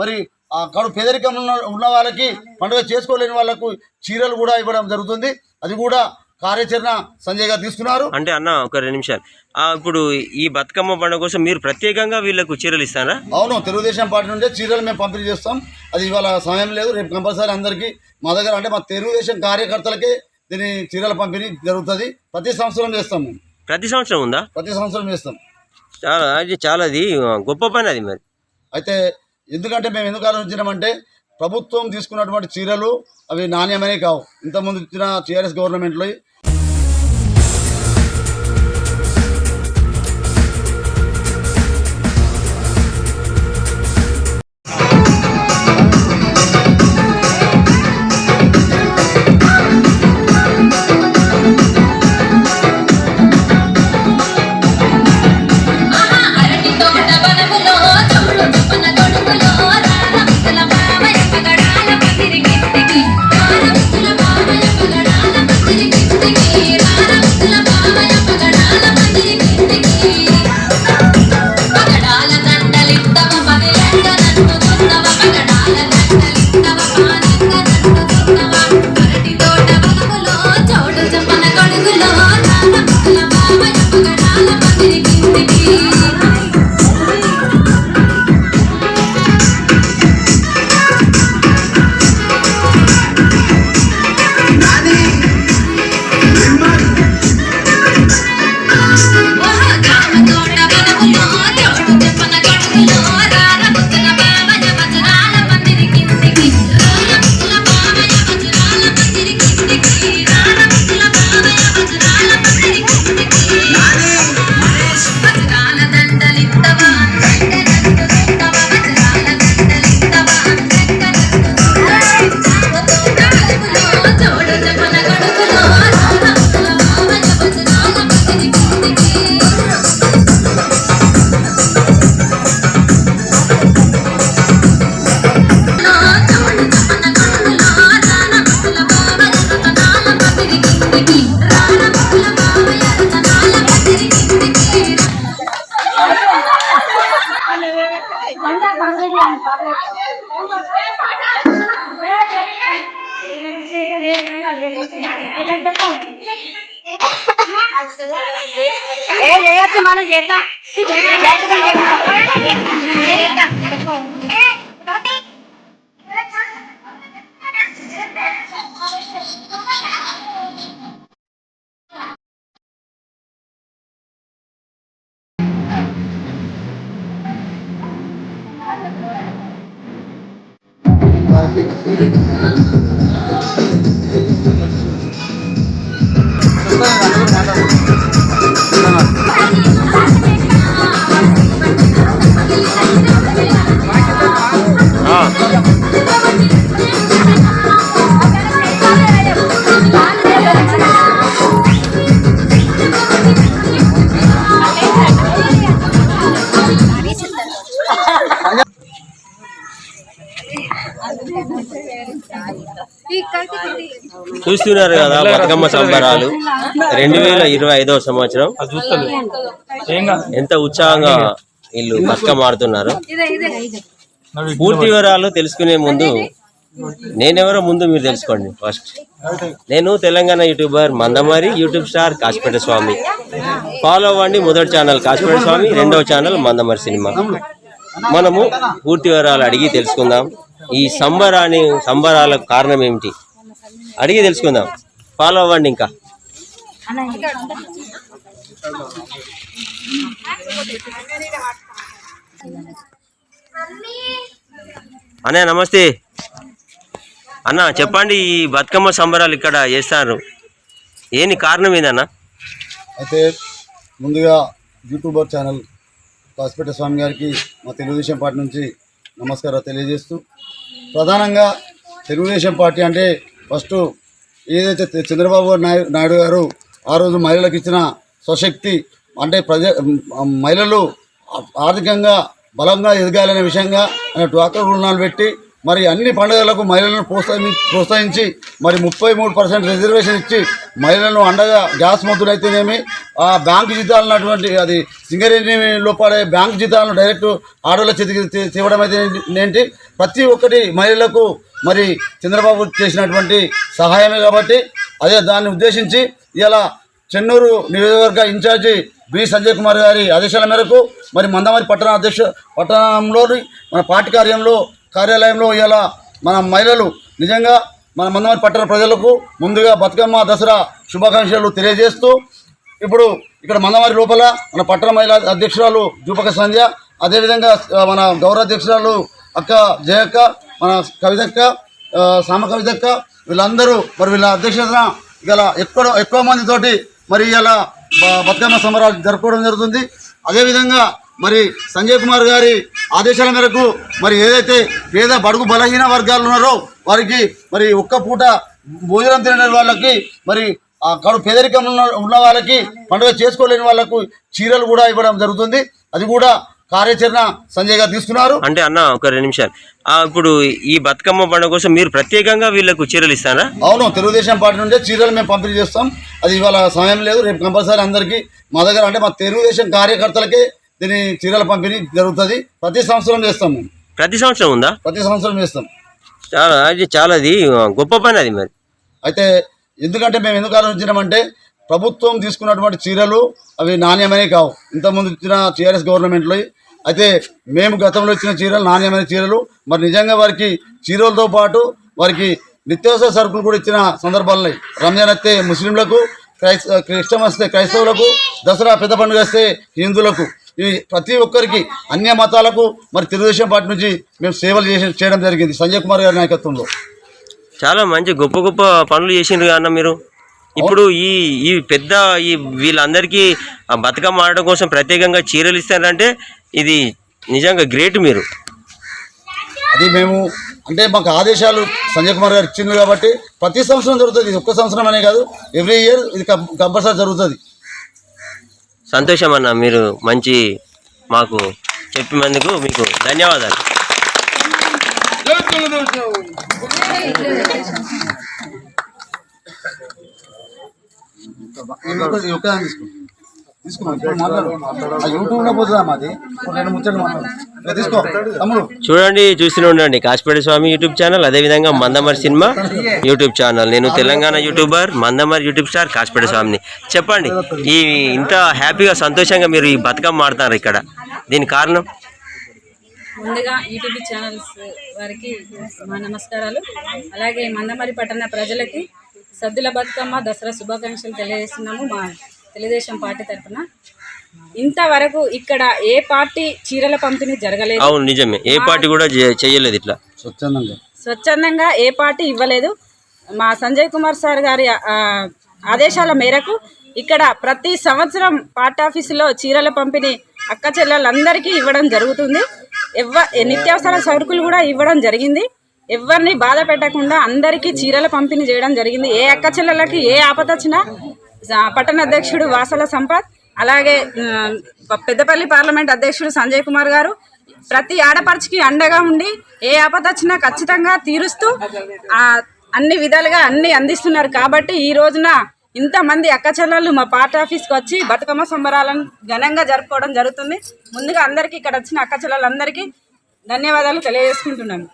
మరి కడు పేదరికం ఉన్న ఉన్న వాళ్ళకి పండుగ చేసుకోలేని వాళ్ళకు చీరలు కూడా ఇవ్వడం జరుగుతుంది. అది కూడా కార్యాచరణ సంజయ్ గారు తీసుకున్నారు. అంటే అన్న ఒక రెండు నిమిషాలు. ఇప్పుడు ఈ బతుకమ్మ పండుగ కోసం మీరు ప్రత్యేకంగా వీళ్ళకు చీరలు ఇస్తారా? అవును తెలుగుదేశం పార్టీ నుండి చీరలు మేము పంపిణీ చేస్తాం. అది ఇవాళ సమయం లేదు. రేపు కంపల్సరీ అందరికీ మా దగ్గర అంటే మా తెలుగుదేశం కార్యకర్తలకే దీని చీరల పంపిణీ జరుగుతుంది. ప్రతి సంవత్సరం చేస్తాం మేము. ప్రతి సంవత్సరం ఉందా? ప్రతి సంవత్సరం చేస్తాం. చాలా అది చాలా అది గొప్ప పని అది మరి. అయితే ఎందుకంటే మేము ఎందుకు ఆలోచించినామంటే ప్రభుత్వం తీసుకున్నటువంటి చీరలు అవి నాణ్యమైనవి కావు. ఇంతకుముందు ఇచ్చిన టీఆర్ఎస్ గవర్నమెంట్లో చేయొచ్చు మనం చేద్దాం చూస్తున్నారు కదా బతుకమ్మ సంబరాలు. రెండు వేల ఇరవై ఐదవ సంవత్సరం. ఎంత ఉత్సాహంగా వీళ్ళు బతుకమ్మ ఆడుతున్నారు. పూర్తి వివరాలు తెలుసుకునే ముందు నేనెవరో ముందు మీరు తెలుసుకోండి ఫస్ట్. నేను Telangana YouTuber Mandamarri YouTube star Kasipeta Swamy. Follow అవ్వండి మొదటి ఛానల్ కాశీపేట స్వామి రెండవ ఛానల్ మందమారి సినిమా. మనము పూర్తి వివరాలు అడిగి తెలుసుకుందాం. ఈ సంబరాన్ని సంబరాలకు కారణం ఏమిటి? అడిగి తెలుసుకుందాం. ఫాలో అవ్వండి ఇంకా. అన్నయ్య నమస్తే. అన్న చెప్పండి ఈ బతుకమ్మ సంబరాలు ఇక్కడ చేస్తారు. ఏంటి కారణం ఏందన్న? అయితే ముందుగా యూట్యూబర్ ఛానల్ కాసిపేట స్వామి గారికి మా తెలుగుదేశం పార్టీ నుంచి నమస్కారం తెలియజేస్తూ ప్రధానంగా తెలుగుదేశం పార్టీ అంటే ఫస్ట్ ఏదైతే చంద్రబాబు నాయుడు నాయుడు గారు ఆ రోజు మహిళలకు ఇచ్చిన స్వశక్తి అంటే ప్రజ మహిళలు ఆర్థికంగా బలంగా ఎదగాలనే విషయంగా ఆయన డ్వాక్రా రుణాలు పెట్టి మరి అన్ని పండుగలకు మహిళలను ప్రోత్సహి ప్రోత్సహించి మరి ముప్పై మూడు పర్సెంట్ రిజర్వేషన్ ఇచ్చి మహిళలను అండగా గ్యాస్ మందులు అయితేనేమి ఆ బ్యాంకు జీతాలు అటువంటి అది సింగరేణిలో పడే బ్యాంకు జీతాలను డైరెక్ట్ ఆడోళ్ళ చేతికి తీవడం అయితే ఏంటి ప్రతి ఒక్కటి మహిళలకు మరి చంద్రబాబు చేసినటువంటి సహాయమే కాబట్టి అదే దాన్ని ఉద్దేశించి ఇలా చెన్నూరు నియోజకవర్గ ఇన్ఛార్జి బి సంజయ్ కుమార్ గారి ఆదేశాల మేరకు మరి మందమరి పట్టణ అధ్యక్ష పట్టణంలోని మన పార్టీ కార్యంలో కార్యాలయంలో ఇలా మన మహిళలు నిజంగా మన మందమరి పట్టణ ప్రజలకు ముందుగా బతుకమ్మ దసరా శుభాకాంక్షలు తెలియజేస్తూ ఇప్పుడు ఇక్కడ మందమారి లోపల మన పట్టణ మహిళా అధ్యక్షురాలు జూపక సంధ్య అదేవిధంగా మన గౌరవ అధ్యక్షురాలు అక్క జయక్క మన కవితక్క సామ కవితక్క వీళ్ళందరూ మరి వీళ్ళ అధ్యక్షతన ఇలా ఎక్కువ ఎక్కువ మందితోటి మరి ఇలా బ- బతుకమ్మ సంబరాలు జరుపుకోవడం జరుగుతుంది. అదేవిధంగా మరి సంజయ్ కుమార్ గారి ఆదేశాల మేరకు మరి ఏదైతే పేద బడుగు బలహీన వర్గాలు ఉన్నారో వారికి మరి ఒక్క పూట భోజనం తినే వాళ్ళకి మరి కడు పేదరికం ఉన్న ఉన్న వాళ్ళకి పండుగ చేసుకోలేని వాళ్ళకు చీరలు కూడా ఇవ్వడం జరుగుతుంది. అది కూడా కార్యాచరణ సంజయ్ గారు తీసుకున్నారు. అంటే అన్న ఒక రెండు నిమిషాలు. ఇప్పుడు ఈ బతుకమ్మ పండుగ కోసం మీరు ప్రత్యేకంగా వీళ్ళకు చీరలు ఇస్తారా? అవును తెలుగుదేశం పార్టీ నుండే చీరలు మేము పంపిణీ చేస్తాం. అది ఇవాళ సమయం లేదు రేపు కంపల్సరీ అందరికీ మా దగ్గర అంటే మా తెలుగుదేశం కార్యకర్తలకే దీని చీరల పంపిణీ జరుగుతుంది. ప్రతి సంవత్సరం చేస్తాం మేము. ప్రతి సంవత్సరం ఉందా? ప్రతి సంవత్సరం చేస్తాం. చాలా అది చాలా అది గొప్ప పని అది మరి. అయితే ఎందుకంటే మేము ఎందుకు ఆలోచించినామంటే ప్రభుత్వం తీసుకున్నటువంటి చీరలు అవి నాణ్యమైనవి కావు. ఇంతకుముందు ఇచ్చిన టీఆర్ఎస్ గవర్నమెంట్లో అయితే మేము గతంలో ఇచ్చిన చీరలు నాణ్యమైన చీరలు మరి నిజంగా వారికి చీరలతో పాటు వారికి నిత్యావసర సరుకులు కూడా ఇచ్చిన సందర్భాలు రంజాన్ వస్తే ముస్లింలకు క్రైస్ క్రిస్టం వస్తే క్రైస్తవులకు దసరా పెద్ద పండుగ వస్తే హిందువులకు. ఈ ప్రతి ఒక్కరికి అన్య మతాలకు మరి తెలుగుదేశం పార్టీ నుంచి మేము సేవలు చేసి చేయడం జరిగింది. సంజయ్ కుమార్ గారి నాయకత్వంలో. చాలా మంచి గొప్ప గొప్ప పనులు చేసిండ్రు అన్న మీరు? ఇప్పుడు ఈ ఈ పెద్ద ఈ వీళ్ళందరికీ బతుకమ్మ ఆడడం కోసం ప్రత్యేకంగా చీరలు ఇస్తారంటే ఇది నిజంగా గ్రేట్ మీరు. అది మేము అంటే మాకు ఆదేశాలు సంజయ్ కుమార్ గారు ఇచ్చింది కాబట్టి ప్రతి సంవత్సరం జరుగుతుంది. ఇది ఒక్క సంవత్సరం అనే కాదు ఎవ్రీ ఇయర్ ఇది కంపల్సరీ జరుగుతుంది. సంతోషం అన్న మీరు మంచి మాకు చెప్పినందుకు మీకు ధన్యవాదాలు తీసుకున్నాం మాట్లాడు యూట్యూబ్లో పోతుందా మాది ఇప్పుడు రెండు ముచ్చట్లు మాట్లాడు చూడండి చూస్తూనే ఉండండి. కాశీపేట స్వామి యూట్యూబ్ ఛానల్ అదేవిధంగా మందమరి సినిమా యూట్యూబ్ ఛానల్. నేను Telangana YouTuber Mandamarri YouTube star Kasipeta స్వామిని. చెప్పండి ఈ ఇంత హ్యాపీగా సంతోషంగా మీరు ఈ బతుకమ్మ ఆడుతున్నారు ఇక్కడ. దీని కారణం? ముందుగా యూట్యూబ్ ఛానల్స్ వారికి మా నమస్కారాలు. అలాగే మందమరి పట్టణ ప్రజలకి సద్దుల బతుకమ్మ దసరా శుభాకాంక్షలు తెలియజేస్తున్నాము మా తెలుగుదేశం పార్టీ తరఫున. ఇంతవరకు ఇక్కడ ఏ పార్టీ చీరల పంపిణీ జరగలేదు. అవును నిజమే. ఏ పార్టీ కూడా చేయలేదు ఇట్లా. స్వచ్ఛందంగా. స్వచ్ఛందంగా ఏ పార్టీ ఇవ్వలేదు. మా సంజయ్ కుమార్ సార్ గారి ఆదేశాల మేరకు ఇక్కడ ప్రతి సంవత్సరం పార్టీ ఆఫీసులో చీరల పంపిణీ అక్క చెల్లెలందరికీ ఇవ్వడం జరుగుతుంది. ఎవ్వ నిత్యావసర సరుకులు కూడా ఇవ్వడం జరిగింది. ఎవరిని బాధ పెట్టకుండా అందరికీ చీరల పంపిణీ చేయడం జరిగింది. ఏ అక్క చెల్లెలకి ఏ ఆపద వచ్చినా పట్టణ అధ్యక్షుడు వాసల సంపత్ అలాగే పెద్దపల్లి పార్లమెంట్ అధ్యక్షుడు సంజయ్ కుమార్ గారు ప్రతి ఆడపడుచుకి అండగా ఉండి ఏ ఆపద వచ్చినా ఖచ్చితంగా తీరుస్తూ అన్ని విధాలుగా అన్ని అందిస్తున్నారు కాబట్టి ఈ రోజున ఇంతమంది అక్క చెల్లెళ్ళు మా పార్టీ ఆఫీస్కి వచ్చి బతుకమ్మ సంబరాలను ఘనంగా జరుపుకోవడం జరుగుతుంది. ముందుగా అందరికీ ఇక్కడ వచ్చిన అక్క చెల్లెలందరికీ ధన్యవాదాలు తెలియజేసుకుంటున్నాను.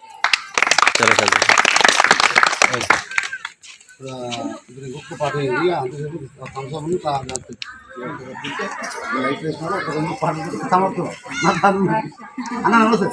చాలా సంతోషం ఇప్పుడు ఇంకొక పాట ఇది అంతసేపు సంవత్సరం లైఫ్ వేసినాడు ఒక రెండు పాటలు సమర్థం అన్న నమస్తే